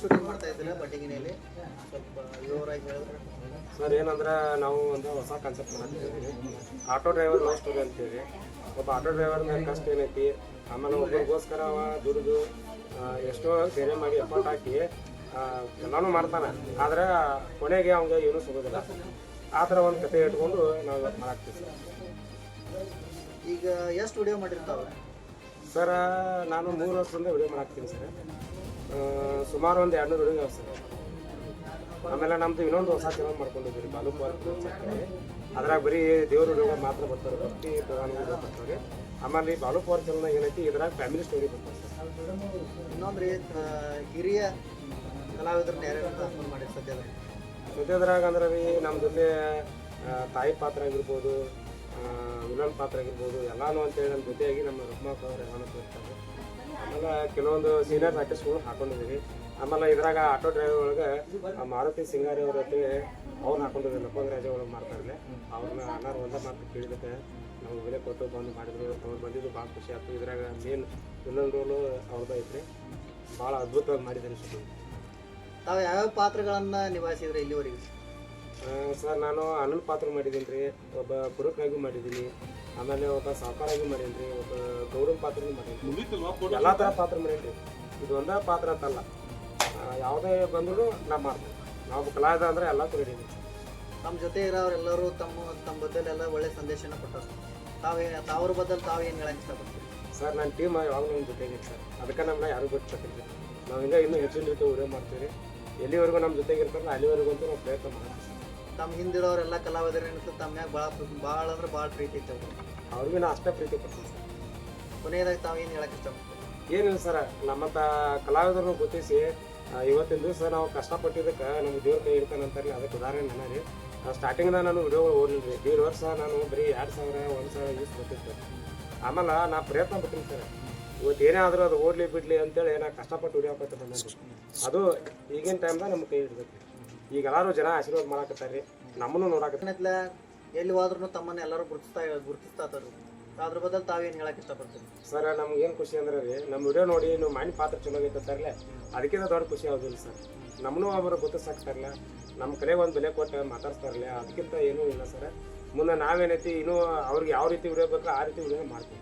Shooting ಮಾಡ್ತಾ ಇದ್ದೀರಾ sir ಏನಂದ್ರೆ ನಾವು ಒಂದು ಹೊಸ ಕಾನ್ಸೆಪ್ಟ್ ಮಾಡ್ತೀವಿ ಆಟೋ ಡ್ರೈವರ್ ಲವ್ ಸ್ಟೋರಿ ಅಂತೀವಿ. ಒಬ್ಬ ಆಟೋ ಡ್ರೈವರ್ ಮೇಲೆ ಕಷ್ಟ ಏನೈತಿ? ಆಮೇಲೆ ಒಬ್ಬರಿಗೋಸ್ಕರ ಅವ ದುಡಿದು ಎಷ್ಟೋ ಬೇರೆ ಮಾಡಿ ಎಫರ್ಟ್ ಹಾಕಿ ಎಲ್ಲಾನು ಮಾಡ್ತಾನೆ. ಆದ್ರೆ ಕೊನೆಗೆ ಅವ್ನಿಗೆ ಏನೂ ಸಿಗೋದಿಲ್ಲ. ಆ ಥರ ಒಂದು ಕತೆ ಇಟ್ಕೊಂಡು ನಾವು ಮಾಡ್ತೀವಿ ಸರ್. ಈಗ ಎಷ್ಟು ವಿಡಿಯೋ ಮಾಡಿರ್ತಾವೆ ಸರ್ ನಾನು ಮೂರು ವರ್ಷದಿಂದ ವಿಡಿಯೋ ಮಾಡ್ತೀನಿ ಸರ್. ಸುಮಾರು ಒಂದು ಎರಡು ನೂರು ಹುಡುಗ ಸರ್. ಆಮೇಲೆ ನಮ್ದು ಇನ್ನೊಂದು ಹೊಸ ಚಾನಲ್ ಮಾಡ್ಕೊಂಡಿದ್ದೀವಿ ಬಾಲು ಅದ್ರಾಗ ಬರೀ ದೇವ್ರ ಹುಡುಗ ಮಾತ್ರ ಬರ್ತಾರೆ ಭಕ್ತಿ ಪ್ರಧಾನ ಬರ್ತಾರೆ. ಆಮೇಲೆ ಈ ಬಾಲು ಪಾರ್ಕ್ ಚಾನಲ್ ಏನೈತಿ ಇದ್ರಾಗ ಫ್ಯಾಮಿಲಿ ಸ್ಟೋರಿ ಬರ್ತಾರೆ ಸರ್. ಇನ್ನೊಂದ್ರಿ ಆ, ಹಿರಿಯ ಕಲಾವಿದ್ರನ್ನ ಯಾರ್ಯಾರು ಮಾಡಿ ಸದ್ಯದ? ಸದ್ಯದ್ರಾಗ ಅಂದ್ರೆ ರೀ ನಮ್ಮ ಜೊತೆ ತಾಯಿ ಪಾತ್ರ ಆಗಿರ್ಬೋದು ವಿಲನ್ ಪಾತ್ರ ಆಗಿರ್ಬೋದು ಎಲ್ಲಾನು ಅಂತೇಳಿ ನಮ್ಮ ಜೊತೆಯಾಗಿ ನಮ್ಮ ರುಕ್ಮಾಕ್ ಅವ್ರು ಎಲ್ಲಾನು ಆಮೇಲೆ ಕೆಲವೊಂದು ಸೀನಿಯರ್ ಆರ್ಟಿಸ್ಟ್ಗಳು ಹಾಕೊಂಡಿದ್ದೀವಿ ಆಮೇಲೆ ಇದ್ರಾಗ ಆಟೋ ಡ್ರೈವರ್ ಒಳಗೆ ಆ ಮಾರುತಿ ಸಿಂಗಾರಿ ಅವ್ರ ಜೊತೆ ಅವ್ರು ಹಾಕೊಂಡಿದ್ದೀವಿ ಲಪ್ಪಂಗ ರಾಜ ಒಳಗೆ ಮಾಡ್ತಾರಲ್ಲ ಅವ್ರನ್ನ ಅನ್ನಾರು ಒಂದ ಮಾತು ಕೇಳಿದಕ್ಕೆ ನಾವು ಬೆಲೆ ಕೊಟ್ಟು ಬಂದು ಮಾಡಿದ್ರು. ಅವ್ರು ಬಂದಿದ್ದು ಭಾಳ ಖುಷಿ ಆಯ್ತು. ಇದ್ರಾಗ ಮೇನ್ ಇನ್ನೊಂದು ರೋಲು ಅವ್ರದ್ದು ಐತ್ರಿ. ಭಾಳ ಅದ್ಭುತವಾಗಿ ಮಾಡಿದ್ದಾರೆ ಶೂಟಿಂಗ್ ತಾವು ಯಾವ್ಯಾವ ಪಾತ್ರಗಳನ್ನು ನಿಭಾಯಿಸಿದ್ರೆ ಇಲ್ಲಿವರೆಗೆ? ಸರ್ ನಾನು ಅನುಲ್ ಪಾತ್ರ ಮಾಡಿದ್ದೀನಿ ರೀ. ಒಬ್ಬ ಕುರುಕನಾಗೂ ಮಾಡಿದ್ದೀನಿ. ಆಮೇಲೆ ಒಬ್ಬ ಸಾವುಕಾರಾಗಿ ಮಾಡೀನಿ ರೀ ಒಬ್ಬ ಗೌರವ ಪಾತ್ರ ಮಾಡೇನ್ರಿ. ಎಲ್ಲ ಥರ ಪಾತ್ರ ಮಾಡೀನಿ ರೀ ಇದು ಒಂದೇ ಪಾತ್ರ ಅಂತಲ್ಲ ಯಾವುದೇ ಬಂದರೂ ನಾ ಮಾಡ್ತೀನಿ. ನಾವು ಕಲಾವಿದ ಅಂದ್ರೆ ಎಲ್ಲ ರೆಡಿ ನಮ್ಮ ಜೊತೆ ಇರೋರೆಲ್ಲರೂ ತಮ್ಮ ತಮ್ಮ ಬದಲೆಲ್ಲ ಒಳ್ಳೆ ಸಂದೇಶನ ಕೊಟ್ಟರು ತಾವೇ ತಾವ್ರ ಬದಲು ತಾವು ಏನು ಹೇಳಕ್ ಇಷ್ಟಪಡ್ತೀವಿ ಸರ್ ನನ್ನ ಟೀಮ್ ಯಾವಾಗಲೂ ನಿಮ್ಮ ಜೊತೆಗೆ ಸರ್? ಅದಕ್ಕೆ ನಮ್ಮನ್ನ ಯಾರು ಗೊತ್ತಿಲ್ಲ. ನಾವು ಹಿಂಗೆ ಇನ್ನೂ ಹೆಚ್ಚಿನ ರೀತಿ ವಿಡಿಯೋ ಮಾಡ್ತೀವಿ ಎಲ್ಲಿವರೆಗೂ ನಮ್ಮ ಜೊತೆಗೆ ಇರ್ತಾರಲ್ಲ ಅಲ್ಲಿವರೆಗೂ ಅಂತೂ ನಾವು ಪ್ರಯತ್ನ ಮಾಡ್ತೀವಿ ತಮ್ಮ ಹಿಂದಿರೋರೆಲ್ಲ ಕಲಾವಿದರು ಏನಿತ್ತು ತಮ್ಮ ಮ್ಯಾಗ ಭಾಳ ಭಾಳ ಅಂದ್ರೆ ಭಾಳ ಪ್ರೀತಿ ಇತ್ತು ಅವ್ರಿಗೆ. ಅವ್ರಿಗೂ ನಾ ಅಷ್ಟೇ ಪ್ರೀತಿ ಕೊಡ್ತೀನಿ ಸರ್. ಕೊನೆಯದಾಗಿ ತಾವು ಏನು ಹೇಳಕ್ ಇಷ್ಟಪಡ್ತೀವಿ ಏನಿಲ್ಲ ಸರ್ ನಮ್ಮಂತ ಕಲಾವಿದರನ್ನು ಗುರುತಿಸಿ ಇವತ್ತಿನ ದಿವಸ ನಾವು ಕಷ್ಟಪಟ್ಟಿದ್ದಕ್ಕೆ ನಮ್ಮ ದೇವ್ರ ಕೈ ಇಡ್ತಾನೆ ಅಂತಾರಲ್ಲ ಅದಕ್ಕೆ ಉದಾಹರಣೆ ನನ್ನ ರೀ. ಸ್ಟಾರ್ಟಿಂಗ್ದಾಗ ನಾನು ವಿಡಿಯೋಗಳು ಓದಿಲ್ಲ ರೀ ಈ ವರ್ಷ ನಾನು ಬರೀ ಎರಡು ಸಾವಿರ ಒಂದು ಸಾವಿರ ಯೂಸ್ ಕೊಟ್ಟಿದ್ದೆ ಆಮೇಲೆ ನಾ ಪ್ರಯತ್ನ ಪಡ್ತೀನಿ ಸರ್. ಇವತ್ತು ಏನೇ ಆದರೂ ಅದು ಓಡ್ಲಿ ಬಿಡಲಿ ಅಂತೇಳಿ ನಾ ಕಷ್ಟಪಟ್ಟು ವಿಡಿಯೋ ಹಾಕೋತ ಬಂದೆ ಅದು ಈಗಿನ ಟೈಮ್ದಾಗ ನಮ್ಮ ಕೈ ಹಿಡ್ಬೇಕು. ಈಗ ಎಲ್ಲರೂ ಜನ ಆಶೀರ್ವಾದ ಮಾಡಾಕತ್ತಾರ್ರಿ? ನಮ್ಮನ್ನು ನೋಡಾಕ ಏನೈತ್ಲ ಎಲ್ಲಿ ಹೋದ್ರು ತಮ್ಮನ್ನ ಎಲ್ಲರೂ ಗುರುತಿಸ್ತಾ ಗುರುತಿಸ್ತಾ ಇರ್ತಾರೆ. ಅದ್ರ ಬದಲು ತಾವೇನು ಹೇಳಕ್ ಇಷ್ಟಪಡ್ತೀವಿ ಸರ್ ನಮ್ಗೆ ಏನು ಖುಷಿ ಅಂದ್ರೆ ರೀ ನಮ್ಮ ವಿಡಿಯೋ ನೋಡಿ ನೀವು ಮಾಡಿ ಪಾತ್ರ ಚಲೋ ಆಗೈತೆ ಅಂತಾರಲ್ಲ ಅದಕ್ಕಿಂತ ದೊಡ್ಡ ಖುಷಿ ಆಗೋದಿಲ್ಲ ಸರ್. ನಮ್ಮನ್ನು ಅವರು ಗುರುತಿಸಾಕ್ತಾರಲ್ಲ ನಮ್ಮ ಕಡೆ ಒಂದು ಬೆಲೆ ಕೊಟ್ಟು ಮಾತಾಡ್ತಾರಲ್ಲ ಅದಕ್ಕಿಂತ ಏನೂ ಇಲ್ಲ ಸರ್. ಮುಂದೆ ನಾವೇನೈತಿ ಇನ್ನೂ ಅವ್ರಿಗೆ ಯಾವ ರೀತಿ ವಿಡಿಯೋ ಬೇಕೋ ಆ ರೀತಿ ವಿಡಿಯೋ ಮಾಡ್ತೀವಿ.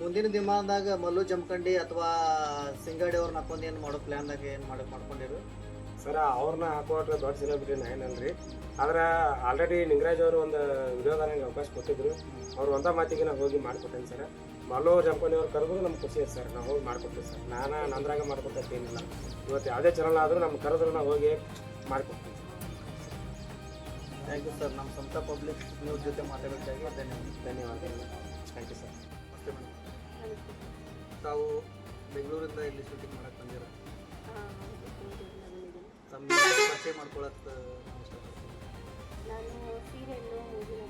ಮುಂದಿನ ದಿನದಾಗ ಮಲ್ಲು ಜಮಖಂಡಿ ಅಥವಾ ಸಿಂಗಾಡಿ ಅವ್ರನ್ನ ಹಾಕೊಂಡು ಏನು ಮಾಡೋ ಪ್ಲ್ಯಾನ್ದಾಗ ಏನು ಮಾಡೋಕೆ ಮಾಡ್ಕೊಂಡಿರು? ಸರ್ ಅವ್ರನ್ನ ಹಾಕೋಟ್ರೆ ದೊಡ್ಡ ಸೆಲೆಬ್ರಿಟಿ ಏನಲ್ರಿ ಆದ್ರೆ ಆಲ್ರೆಡಿ ನಿಂಗರಾಜ್ ಅವರು ಒಂದು ವಿಡಿಯೋದಾಗ ನಂಗೆ ಅವಕಾಶ ಕೊಟ್ಟಿದ್ರು. ಅವ್ರು ಒಂದ ಮಾತಿಗೆ ನಾವು ಹೋಗಿ ಮಾಡ್ಕೊಟ್ಟೇನೆ ಸರ್. ಮಲ್ಲೋ ಜಂಪನಿ ಅವ್ರು ಕರೆದ್ರು ನಮ್ಗೆ ಖುಷಿ ಐತೆ ಸರ್ ನಾವು ಹೋಗಿ ಮಾಡ್ಕೊಡ್ತೀವಿ ಸರ್. ನಾನು ನಂದ್ರಾಗ ಮಾಡ್ಕೊಟ್ಟೇನಿಲ್ಲ ಏನಿಲ್ಲ ಇವತ್ತು ಯಾವುದೇ ಚಾನಲ್ ಆದರೂ ನಮ್ಗೆ ಕರೆದ್ರು ನಾವು ಹೋಗಿ ಮಾಡ್ಕೊಡ್ತೀವಿ ಥ್ಯಾಂಕ್ ಯು ಸರ್ ನಮ್ಮ ಸ್ವಂತ ಪಬ್ಲಿಕ್ ನ್ಯೂಸ್ ಜೊತೆ ಮಾತಾಡೋಕ್ಕಾಗಿ ಧನ್ಯವಾದ. ಧನ್ಯವಾದಗಳು. ಥ್ಯಾಂಕ್ ಯು ಸರ್ ನಮಸ್ತೆ ಮೇಡಮ್ ತಾವು ಬೆಂಗಳೂರಿಂದ ಇಲ್ಲಿ ಶೂಟಿಂಗ್ ಮಾಡಕ್ಕೆ ತಮ್ಮ ಪರಿಚಯ ಮಾಡ್ಕೊಳಕ್ಕೆ ನಾವು ಇಷ್ಟಪಡ್ತೀವಿ ನಾನು ಸೀರೆಯನ್ನು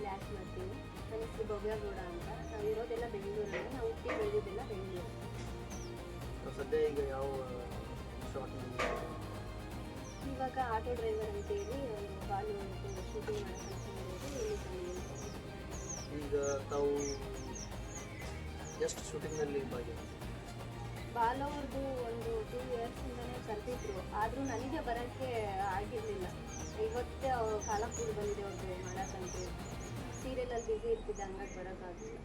ಆ್ಯಕ್ಟ್ ಮಾಡ್ತೀನಿ. ನನ್ನ ಹೆಸರು ಭವ್ಯ ಗೌಡ ಅಂತ. ನಾವು ಇರೋದೆಲ್ಲ ಬೆಂಗಳೂರಲ್ಲಿ. ನಾವು ಹುಟ್ಟಿ ಬೆಳೆದಿದ್ದೆಲ್ಲ ಬೆಂಗಳೂರು ನಾವು ಸದ್ಯ ಈಗ ಯಾವ ಶಾರ್ಟ್ ಇವಾಗ ಆಟೋ ಡ್ರೈವರ್ ಅಂತೇಳಿ ಒಂದು ಬಾಲಿವುಡ್ ಶೂಟಿಂಗ್ ಮಾಡೋಕೆ ಅನ್ಕೊಂಡಿರೋದು ಇಲ್ಲಿ ಬಂದಿದ್ದೀನಿ ಈಗ ತಾವು ಎಷ್ಟು ಶೂಟಿಂಗ್ನಲ್ಲಿ ಭಾಗಿ ಅವ್ರದ್ದು ಒಂದು ಟೂ ಇಯರ್ಸಿಂದನೇ ಕರೆದಿದ್ರು ಆದರೂ ನನಗೆ ಬರೋಕ್ಕೆ ಆಗಿರಲಿಲ್ಲ. ಇವತ್ತೇ ಅವ್ರು ಕಾಲ ಕೂಡ ಬಂದಿದೆ ಅವ್ರಿಗೆ ಮಾಡೋಕ್ಕಂತ? ಸೀರಿಯಲಲ್ಲಿ ಬಿಸಿ ಇರ್ತಿದ್ದೆ ಹಂಗಾಗಿ ಬರೋಕ್ಕಾಗಲಿಲ್ಲ.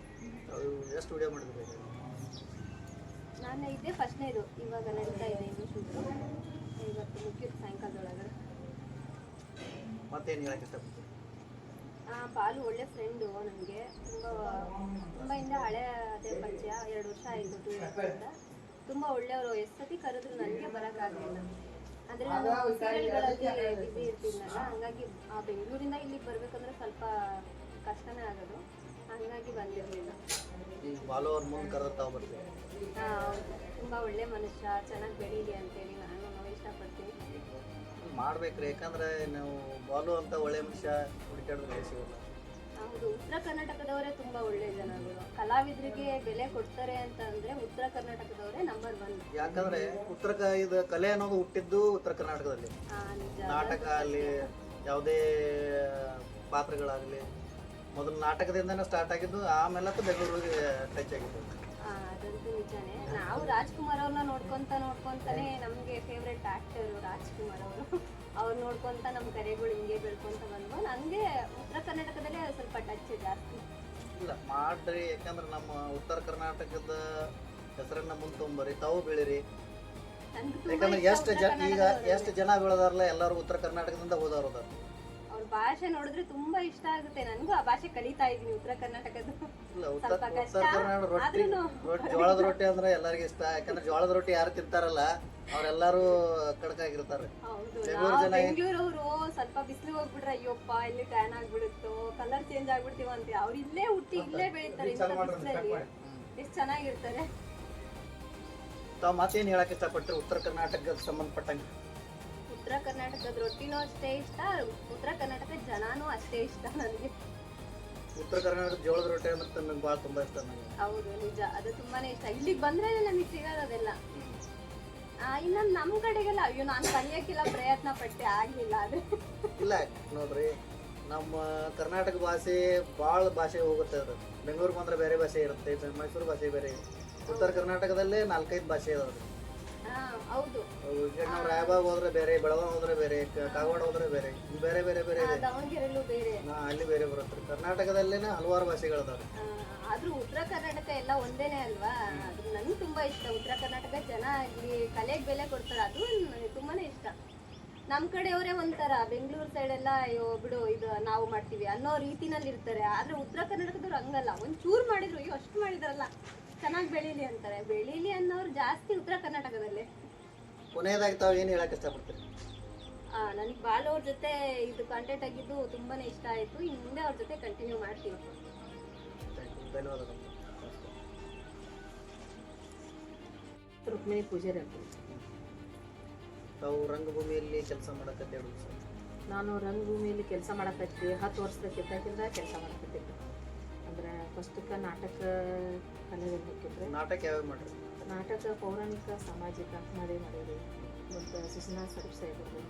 ಎಷ್ಟು ವಿಡಿಯೋ ಮಾಡಿದ್ರಿ? ನಾನು ಇದ್ದೆ ಫಸ್ಟ್ನೇದು. ಇವಾಗ ನಡೀತಾ ಇದೆ ಇನ್ನು ಶೂಟು. ಇವತ್ತು ಮುಖ್ಯ ಸಾಯಂಕಾಲದೊಳಗಡೆ ಮತ್ತೇನು ಹೇಳಕ್ಕೆ ಇಷ್ಟಪಡ್ತೀವಿ ಆ, ಬಾಲು ಒಳ್ಳೆ ಫ್ರೆಂಡು ನನಗೆ ತುಂಬ ತುಂಬ ಹಿಂದೆ ಹಳೆ ಅದೇ ಪರಿಚಯ. ಎರಡು ವರ್ಷ ಆಯಿತು ಟೂ ಇಯರ್ಸಿಂದ ತುಂಬ ಒಳ್ಳೆಯವರು. ಎಷ್ಟು ಸತಿ ಕರೆದ್ರು ನನಗೆ ಬರೋಕ್ಕಾಗಲಿಲ್ಲ. ಅಂದರೆ ನಾನು ಸೀರಿಯಲ್ಗಳಲ್ಲಿ ಬಿಸಿ ಇರ್ತಿದ್ನಲ್ಲ. ಹಂಗಾಗಿ ಆ ಬೆಂಗಳೂರಿಂದ ಇಲ್ಲಿಗೆ ಬರಬೇಕಂದ್ರೆ ಸ್ವಲ್ಪ ಕಷ್ಟನೇ ಆಗೋದು. ಹಂಗಾಗಿ ಬಂದಿರಲಿಲ್ಲ. ಬರ್ತೀವಿ ತುಂಬ ಒಳ್ಳೆ ಮನುಷ್ಯ ಚೆನ್ನಾಗಿ ಬೆಳೀಲಿ ಅಂತೇಳಿ ನಾನು ಇಷ್ಟಪಡ್ತೀನಿ. ಮಾಡ್ಬೇಕ್ರಿ. ಯಾಕಂದ್ರೆ ನಾವು ಬಾಲು ಅಂತ ಒಳ್ಳೆ ಮನುಷ್ಯ ಹುಡುಕಾಡಿದ್ರೆ ಸಿಗಲ್ಲ ಹೌದು. ಉತ್ತರ ಕರ್ನಾಟಕದವರೇ ತುಂಬಾ ಒಳ್ಳೆ ಜನಗಳು ಕಲಾವಿದರಿಗೆ ಬೆಲೆ ಕೊಡ್ತಾರೆ ಅಂತ ಅಂದ್ರೆ ಉತ್ತರ ಕರ್ನಾಟಕದವರೇ ನಂಬರ್ ಒನ್ ಯಾಕಂದ್ರೆ ಉತ್ತರ ಕ ಇದು ಕಲೆ ಅನ್ನೋದು ಹುಟ್ಟಿದ್ದು ಉತ್ತರ ಕರ್ನಾಟಕದಲ್ಲಿ. ನಿಜ. ನಾಟಕ ಆಗಲಿ ಯಾವುದೇ ಪಾತ್ರಗಳಾಗಲಿ ಮೊದಲು ನಾಟಕದಿಂದನೇ ಸ್ಟಾರ್ಟ್ ಆಗಿದ್ದು ಆಮೇಲೆ ಬೆಂಗಳೂರಿಗೆ ಟಚ್ ಆಗಿದ್ದು. ಆ, ಅದು ಅದಂತೂ ನಿಜಾನೇ. ನಾವು ರಾಜ್ಕುಮಾರ್ ಅವ್ರನ್ನ ನೋಡ್ಕೊಂತ ನೋಡ್ಕೊಂತಾನೆ ನಮಗೆ ಫೇವ್ರೆಟ್ ಆಕ್ಟರ್ ರಾಜ್ಕುಮಾರ್ ಅವರು. ಅವ್ರು ನೋಡ್ಕೊಂತ ನಮ್ಮ ಕರೆಗಳು ಹಿಂಗೆ ಬೆಳ್ಕೊಂತ ಬಂದ್ವು. ನನಗೆ ಉತ್ತರ ಕರ್ನಾಟಕದಲ್ಲೇ ಸ್ವಲ್ಪ ಟಚ್ ಜಾಸ್ತಿ. ಇಲ್ಲ ಮಾಡ್ರಿ. ಯಾಕಂದ್ರೆ ನಮ್ಮ ಉತ್ತರ ಕರ್ನಾಟಕದ ಹೆಸರನ್ನ ಮುಂದೆ ತೊಗೊಂಬರಿ ತಾವು ಬೆಳಿರಿ. ಯಾಕಂದ್ರೆ ಎಷ್ಟು ಜನ ಈಗ ಎಷ್ಟು ಜನ ಬೆಳೆದಾರಲ್ಲ ಎಲ್ಲರೂ ಉತ್ತರ ಕರ್ನಾಟಕದಿಂದ ಹೋದವ್ರು ಅವ್ರ ಭಾಷೆ ನೋಡಿದ್ರೆ ತುಂಬಾ ಇಷ್ಟ ಆಗುತ್ತೆ. ನನಗೂ ಆ ಭಾಷೆ ಕಲಿತಾ ಇದ್ದೀನಿ ಉತ್ತರ ಕರ್ನಾಟಕದ ಉತ್ತರ ಕರ್ನಾಟಕ ರೊಟ್ಟಿ ರೊಟ್ಟಿ ಜೋಳದ ರೊಟ್ಟಿ ಅಂದ್ರೆ ಎಲ್ಲರಿಗೂ ಇಷ್ಟ. ಯಾಕಂದ್ರೆ ಜೋಳದ ರೊಟ್ಟಿ ಯಾರು ತಿಂತಾರಲ್ಲ ಅವ್ರೆಲ್ಲರೂ ಕಡಕಾಗಿರ್ತಾರೆ. ಬೆಂಗಳೂರವರು ಸ್ವಲ್ಪ ಬಿಸಿಲು ಹೋಗ್ಬಿಟ್ರೆ ಅಯ್ಯಪ್ಪ ಇಲ್ಲಿ ಟ್ಯಾನ್ ಆಗ್ಬಿಡುತ್ತೋ ಕಲರ್ ಚೇಂಜ್ ಆಗ್ಬಿಡ್ತೀವ ಅಂತ ಅವ್ರು ಇಲ್ಲೇ ಹುಟ್ಟಿ ಇಲ್ಲೇ ಬೆಳೀತಾರೆ ಎಷ್ಟು ಚೆನ್ನಾಗಿರ್ತಾರೆ. ತಾವು ಮತ್ತೇನು ಹೇಳಕ್ ಇಷ್ಟಪಟ್ಟರು ಉತ್ತರ ಕರ್ನಾಟಕಕ್ಕೆ ಸಂಬಂಧಪಟ್ಟಂಗೆ. ಉತ್ತರ ಕರ್ನಾಟಕದ ರೊಟ್ಟಿನೂ ಅಷ್ಟೇ ಇಷ್ಟ ಉತ್ತರ ಕರ್ನಾಟಕದ ಜನಾನೂ ಅಷ್ಟೇ ಇಷ್ಟ ನನಗೆ. ಉತ್ತರ ಕರ್ನಾಟಕದ ಜೋಳದ ರೊಟ್ಟಿ ಅಂದ್ರೆ ನನಗೆ ಭಾಳ ತುಂಬಾ ಇಷ್ಟ ನನಗೆ ಹೌದು ನಿಜ. ಅದು ತುಂಬಾನೇ ಇಷ್ಟ. ಇಲ್ಲಿಗೆ ಬಂದ್ರೆ ನಮಗೆ ಸಿಗೋದು ಅದೆಲ್ಲ. ಆ, ಇನ್ನ ನಮ್ಮ ಕಡೆಗೆಲ್ಲ ಅಯ್ಯೋ ನಾನು ಕಲಿಯಕ್ಕೆಲ್ಲ ಪ್ರಯತ್ನ ಪಟ್ಟೆ ಆಗ್ಲಿಲ್ಲ ಅದು ಇಲ್ಲ ನೋಡ್ರಿ ನಮ್ಮ ಕರ್ನಾಟಕ ಭಾಷೆ ಭಾಳ ಭಾಷೆ ಹೋಗುತ್ತೆ ಅದು. ಬೆಂಗಳೂರು ಬಂದ್ರೆ ಬೇರೆ ಭಾಷೆ ಇರುತ್ತೆ ಮೈಸೂರು ಭಾಷೆ ಬೇರೆ. ಉತ್ತರ ಕರ್ನಾಟಕದಲ್ಲೇ ನಾಲ್ಕೈದು ಭಾಷೆ ಇದಾವೆ. ಹೌದು. ಈಗ ನಾವು ರಾಯಬಾಗ್ ಹೋದ್ರೆ ಬೇರೆ ಬೆಳಗಾವ್ ಹೋದ್ರೆ ಬೇರೆ ಕಾಗವಾಡ ಹೋದ್ರೆ ಬೇರೆ ಬೇರೆ ಬೇರೆ ಬೇರೆ ಆ, ಇದೆ ದಾವಣಗೆರೆಲ್ಲೂ ಬೇರೆ. ಅಲ್ಲಿ ಬೇರೆ ಬರುತ್ತೆ. ಕರ್ನಾಟಕದಲ್ಲೇನೆ ಹಲವಾರು ಭಾಷೆಗಳಿದಾವೆ. ಆದ್ರೂ ಉತ್ತರ ಕರ್ನಾಟಕ ಎಲ್ಲ ಒಂದೇನೆ ಅಲ್ವಾ? ಅದು ನನ್ಗೆ ತುಂಬಾ ಇಷ್ಟ. ಉತ್ತರ ಕರ್ನಾಟಕ ಜನ ಇಲ್ಲಿ ಕಲೆಗೆ ಬೆಲೆ ಕೊಡ್ತಾರೆ. ಅದು ನನಗೆ ತುಂಬಾನೇ ಇಷ್ಟ. ನಮ್ ಕಡೆಯವರೇ ಒಂಥರ ಬೆಂಗಳೂರು ಸೈಡ್ ಎಲ್ಲ ಅಯ್ಯೋ ಬಿಡು ಇದು ನಾವು ಮಾಡ್ತೀವಿ ಅನ್ನೋ ರೀತಿನಲ್ಲಿ ಇರ್ತಾರೆ ಆದ್ರೆ ಉತ್ತರ ಕರ್ನಾಟಕದವ್ರು ಹಂಗಲ್ಲ. ಒಂದ್ ಚೂರ್ ಮಾಡಿದ್ರು ಅಯ್ಯೋ ಅಷ್ಟು ಮಾಡಿದಾರಲ್ಲ. ಚೆನ್ನಾಗಿ ಬೆಳೀಲಿ ಅಂತಾರೆ. ಬೆಳೀಲಿ ಅನ್ನೋರು ಜಾಸ್ತಿ ಉತ್ತರ ಕರ್ನಾಟಕದಲ್ಲೇ. ಕೊನೆಯದಾಗಿ ತಾವು ಏನು ಹೇಳಕ್ ಇಷ್ಟಪಡ್ತೀರಿ? ನನಗೆ ಬಾಲು ಅವ್ರ ಜೊತೆ ಇದು ಕಾಂಟ್ಯಾಕ್ಟ್ ಆಗಿದ್ದು ತುಂಬಾನೇ ಇಷ್ಟ ಆಯ್ತು. ಇನ್ನು ಮುಂದೆ ಅವ್ರ ಜೊತೆ ಕಂಟಿನ್ಯೂ ಮಾಡ್ತೀನಿ. ಧನ್ಯವಾದಗಳು. ರುಕ್ಮಿಣಿ ಪೂಜಾರಿ ಅಂತ. ತಾವು ರಂಗಭೂಮಿಯಲ್ಲಿ ಕೆಲಸ ಮಾಡಕತ್ತೆ ನಾನು ರಂಗಭೂಮಿಯಲ್ಲಿ ಕೆಲಸ ಮಾಡಕತ್ತಿ ಹತ್ತು ವರ್ಷದ ಕೆಲಸ ಮಾಡಕತ್ತಿದ್ದೆ ಅಂದ್ರೆ ಪ್ರಸ್ತುತ ನಾಟಕ ಕಲೆಯಲ್ಲಿ ಹೋಗಿದ್ರೆ ನಾಟಕ ಯಾವ್ಯಾವ ಮಾಡ್ರಿ ನಾಟಕ ಪೌರಾಣಿಕ ಸಾಮಾಜಿಕ ಮದುವೆ ಮಾಡಿರಿ ಮತ್ತು ಸುಷ್ಮಾ ಸ್ವರೂಪ್ ಸಾಹೇಬರು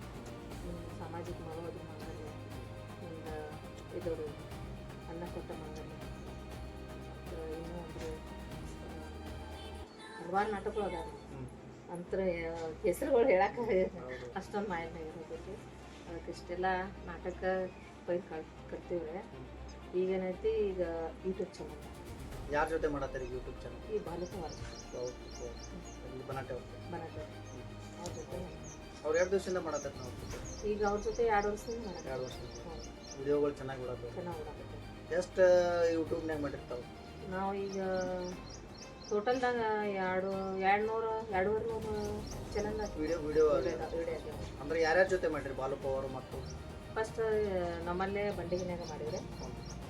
ಸಾಮಾಜಿಕ ಮನೋಧಿ ಮಂಗಲ್ಯ ಒಂದು ಇದವರು ಅನ್ನ ಕೊಟ್ಟ ಮಂಗಲ್ಯ ಮತ್ತು ಇನ್ನೂ ಅಂದರೆ ಹಲವಾರು ನಾಟಕಗಳು ಅದಾವೆ. ಅಂತರ ಹೆಸರುಗಳು ಹೇಳಕ್ಕೆ ಅಷ್ಟೊಂದು ಮಾಹಿತಿ ಅದಕ್ಕೆ ಇಷ್ಟೆಲ್ಲ ನಾಟಕ ಕಲ್ತೀವ್ರೆ ಈಗೇನೈತಿ ಈಗ ಯೂಟ್ಯೂಬ್ ಚಾನಲ್ ಯಾರ ಜೊತೆ ಮಾಡತ್ತೀರಿ ಯೂಟ್ಯೂಬ್ ಚಾನಲ್ ಈ ಬಾಲಕ ಮಾಡ್ತಾರೆ ಇಲ್ಲಿ ಬನಾಟೆ ಅವ್ರು. ಬನಕ ಅವ್ರ. ಜೊತೆ ಅವ್ರು ಎರಡು ದಿವಸದಿಂದ ಮಾಡತ್ತಾರೆ ನಾವು ಈಗ ಅವ್ರ ಜೊತೆ ಎರಡು ವರ್ಷದಿಂದ ಮಾಡತ್ತೆ ಎರಡು ವರ್ಷದಿಂದ. ವಿಡಿಯೋಗಳು ಚೆನ್ನಾಗಿ ಬಿಡೋದು. ಚೆನ್ನಾಗಿ ಬಿಡತ್ತೆ ಎಷ್ಟು ಯೂಟ್ಯೂಬ್ನಾಗ ಮಾಡಿರ್ತಾವೆ? ನಾವು ಈಗ ಟೋಟಲ್ದಾಗ ಎರಡು ಎರಡು ನೂರು ಎರಡೂವರೆ ನೂರು ಚಾನಲ್ ವಿಡಿಯೋ ವಿಡಿಯೋ ವಿಡಿಯೋ ಅಂದ್ರೆ ಯಾರ್ಯಾರ ಜೊತೆ ಮಾಡಿರಿ ಬಾಲಪ್ಪ ಅವರು ಮತ್ತು? ಫಸ್ಟ್ ನಮ್ಮಲ್ಲೇ ಬಂಡಿಗಿನಾಗ ಮಾಡಿದ್ರೆ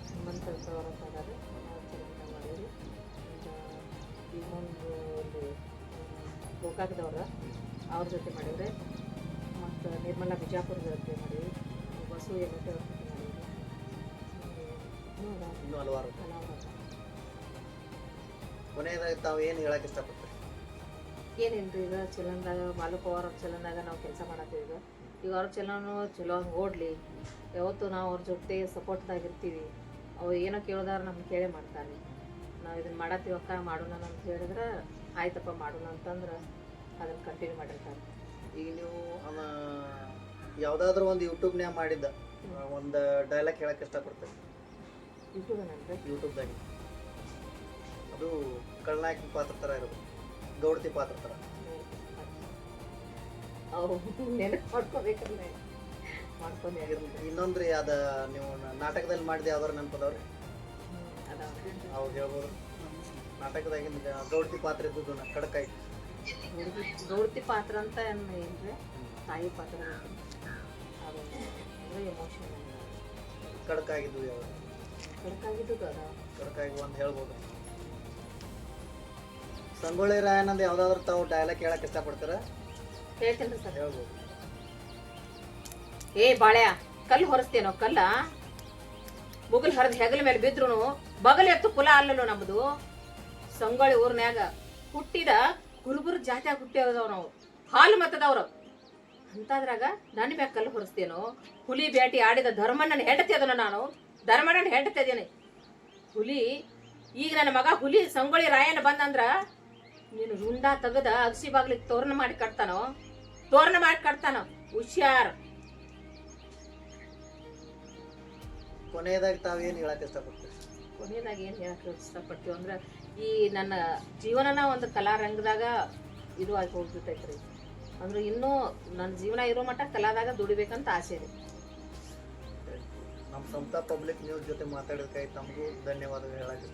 ಹನುಮಂತ ಅವ್ರ ಅದಾರೆ ಅವ್ರ ಚಾನಲ್ನಾಗ ಮಾಡಿದ್ರಿ ಇನ್ನೊಂದು ಒಂದು ಗೋಕಾಕದವ್ರ ಅವ್ರ ಜೊತೆ ಮಾಡಿದ್ರೆ ಮತ್ತು ನಿರ್ಮಲಾ ಬಿಜಾಪುರ ಜೊತೆ ಮಾಡಿದ್ವಿ ಬಸು ಎಮ್ಮೆ ಅವ್ರ ಜೊತೆ ಮಾಡಿದ್ವಿ ಇನ್ನೂ ಹಲವಾರು. ಕೊನೆಯದಾಗಿ ತಾವು ಏನು ಇಷ್ಟಪಡ್ತೀರಿ? ಏನಿಲ್ರಿ ಈಗ ಚಲನ್ದಾಗ ಮಾಲೂಕ್ ಅವ್ರ ಚಲನ್ದಾಗ ನಾವು ಕೆಲಸ ಮಾಡತ್ತೀವಿ ಈಗ. ಈಗ ಅವ್ರ ಚಲೋನು ಚಲೋ ಓಡಲಿ ಯಾವತ್ತು ನಾವು ಅವ್ರ ಜೊತೆ ಸಪೋರ್ಟ್ದಾಗ ಇರ್ತೀವಿ. ಅವ್ರು ಏನೋ ಕೇಳಿದಾರ ನಮ್ಗೆ ಕೇಳೇ ಮಾಡ್ತಾರೆ. ನಾವು ಇದನ್ನು ಮಾಡತ್ತೀವಕ್ಕ ಮಾಡೋಣ ಅಂತ ಹೇಳಿದ್ರೆ ಆಯ್ತಪ್ಪ ಮಾಡೋಣ ಅಂತಂದ್ರೆ ಅದನ್ನು ಕಂಟಿನ್ಯೂ ಮಾಡಿರ್ತಾರೆ. ಈಗ ನೀವು ಯಾವುದಾದ್ರೂ ಒಂದು ಯೂಟ್ಯೂಬ್ನ್ಯಾಗ ಮಾಡಿದ್ದ ಒಂದು ಡೈಲಾಗ್ ಹೇಳಕ್ಕೆ ಇಷ್ಟಪಡ್ತೇನೆ ಯೂಟ್ಯೂಬ್ ಏನಂದ್ರೆ ಯೂಟ್ಯೂಬ್ದಾಗ ಅದು ಕಳ್ಳನಾಯಕಿ ಪಾತ್ರ ಥರ ಇರೋದು ಗೌಡತಿ ಪಾತ್ರ ಥರ ಅವು ನೆನಪು ಮಾಡ್ಕೋಬೇಕಂದ್ರೆ ಮಾಡ್ಕೊಂಡೆ ಇನ್ನೊಂದ್ರಿ ಅದ ನೀವು ನ- ನಾಟಕದಲ್ಲಿ ಮಾಡಿದ ಯಾವ್ದಾರು ನೆನಪದವ್ರಿ? ಅದಾವ ಅವಾಗ ಹೇಳ್ಬೋದು. ನಾಟಕದಾಗಿಂದ ಗೌಡ್ತಿ ಪಾತ್ರ ಇದ್ದದ್ದು ನ- ಕಡಕಾಯಿ. ಹುಡುಗಿ ಗೌಡ್ತಿ ಪಾತ್ರ ಅಂತ ಏನ್ರಿ ಇಲ್ರಿ? ತಾಯಿ ಪಾತ್ರ ಅದು ಅಂದ್ರೆ ಎಮೋಷನ್ ಕಡಕಾಗಿದ್ದು ಯಾವ ಕಡಕಾಗಿದ್ದು ಅದ. ಕಡಕಾಗಿ ಒಂದು ಹೇಳ್ಬೋದು. ಸಂಗೊಳ್ಳಿ ರಾಯನಂದ ಯಾವ್ದಾದ್ರು ತಾವು ಡೈಲಾಗ್ ಹೇಳಕ್ ಇಷ್ಟಪಡ್ತೀರ? ಹೇಳ್ತೇನ್ರಿ ಸರ್. ಏ ಬಾಳ್ಯ, ಕಲ್ಲು ಹೊರಸ್ತೇನೋ ಕಲ್ಲ? ಮುಗಲ್ ಹರಿದ ಹೆಗಲ ಮೇಲೆ ಬಿದ್ರು ಬಗಲ್ ಎತ್ತು ಕುಲ ಅಲ್ಲಲ್ಲೋ ನಮ್ದು. ಸಂಗೊಳ್ಳಿ ಊರ್ನ್ಯಾಗ ಹುಟ್ಟಿದ ಗುರುಬುರ್ ಜಾತ್ಯಾಗ ಹುಟ್ಟಿದವ್ ನಾವು. ಹಾಲು ಮತ್ತದವ್ರು. ಅಂತಾದ್ರಾಗ ನನ್ನ ಮ್ಯಾಗ ಕಲ್ಲು ಹೊರಸ್ತೇನೋ ಹುಲಿ ಬೇಟಿ ಆಡಿದ ಧರ್ಮಣ್ಣನ ಹೆಂಡತಿ ನಾನು. ಧರ್ಮಣ್ಣನ ಹೆಂಡತಿ ಹುಲಿ, ಈಗ ನನ್ನ ಮಗ ಹುಲಿ ಸಂಗೊಳ್ಳಿ ರಾಯನ ಬಂದಂದ್ರ ನೀನು ರುಂಡ ತೆಗದ ಅಗಸಿ ಬಾಗ್ಲಿಗೆ ತೋರಣ ಮಾಡಿ ಕಟ್ತಾನೋ? ತೋರಣ ಮಾಡಿ ಕಟ್ತಾನ. ಹುಷಾರ್. ಕೊನೆಯದಾಗಿ ತಾವೇನು ಹೇಳಕ್ಕೆ ಇಷ್ಟಪಡ್ತೀವಿ ಕೊನೆಯದಾಗಿ ಏನು ಹೇಳಕ್ಕೆ ಇಷ್ಟಪಡ್ತೀವಿ ಅಂದ್ರೆ ಈ ನನ್ನ ಜೀವನನ ಒಂದು ಕಲಾರಂಗದಾಗ ಇದು ಆಗಿ ಹೋಗ್ಬಿಟ್ಟೈತ್ರಿ. ಅಂದ್ರೆ ಇನ್ನೂ ನನ್ನ ಜೀವನ ಇರೋ ಮಟ್ಟ ಕಲಾದಾಗ ದುಡಿಬೇಕಂತ ಆಸೆ ರೀ. ನಮ್ಮ ಸ್ವಂತ ಪಬ್ಲಿಕ್ ನ್ಯೂಸ್ ಜೊತೆ ಮಾತಾಡೋದಕ್ಕಾಗಿ ತಮಗೂ ಧನ್ಯವಾದಗಳು ಹೇಳಕ್ಕೆ